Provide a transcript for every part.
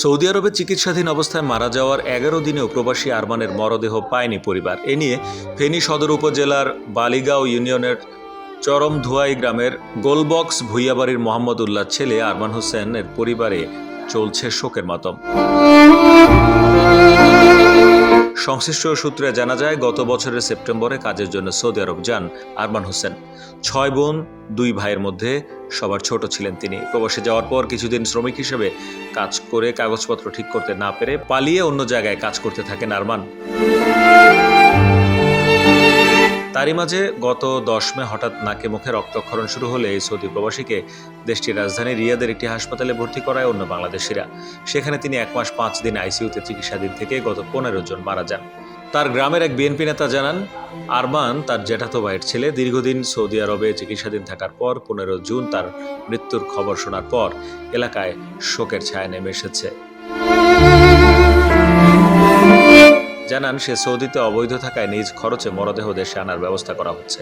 Saudi আরবে চিকিৎসাধীন অবস্থায় মারা যাওয়ার এগারো দিনেও প্রবাসী আরমানের মরদেহ পায়নি পরিবার। এ নিয়ে ফেনী সদর উপজেলার বালিগাঁও ইউনিয়নের চরম ধুয়াই গ্রামের গোলবক্স ভুইয়াবাড়ির মোহাম্মদ উল্লাহ ছেলে আরমান হোসেনের পরিবারে চলছে শোকের মাতম। সংশ্লিষ্ট সূত্রে জানা যায়, গত বছরের সেপ্টেম্বরে কাজের জন্য সৌদি আরব যান আরমান হোসেন। ছয় বোন, দুই ভাইয়ের মধ্যে সবার ছোট ছিলেন তিনি। প্রবাসে যাওয়ার পর কিছুদিন শ্রমিক হিসেবে কাজ করে কাগজপত্র ঠিক করতে না পেরে পালিয়ে অন্য জায়গায় কাজ করতে থাকেন আরমান। তারই মাঝে গত দশ মে হঠাৎ নাকে মুখে রক্তক্ষরণ শুরু হলে এই সৌদি প্রবাসীকে দেশটির রাজধানী রিয়াদের একটি হাসপাতালে ভর্তি করায় অন্য বাংলাদেশিরা। সেখানে তিনি এক মাস পাঁচ দিন আইসিইউতে চিকিৎসাধীন থেকে গত পনেরো জন মারা যান। তার গ্রামের এক বিএনপি নেতা জানান, আরমান, তার জ্যাঠাতো ভাইয়ের ছেলে, দীর্ঘদিন সৌদি আরবে চিকিৎসাধীন থাকার পর পনেরো জুন তার মৃত্যুর খবর শোনার পর এলাকায় শোকের ছায়া নেমে এসেছে। জানান, সে সৌদিতে অবৈধ থাকায় নিজ খরচে মরদেহ দেশে আনার ব্যবস্থা করা হচ্ছে।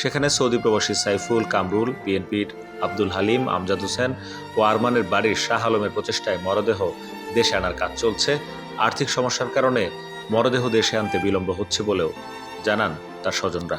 সেখানে সৌদি প্রবাসী সাইফুল কামরুল বিএনপির আব্দুল হালিম, আমজাদ হোসেন ও আরমানের বাড়ির শাহ আলমের প্রচেষ্টায় মরদেহ দেশে আনার কাজ চলছে। আর্থিক সমস্যার কারণে মরদেহ দেশে আনতে বিলম্ব হচ্ছে বলেও জানান তার স্বজনরা।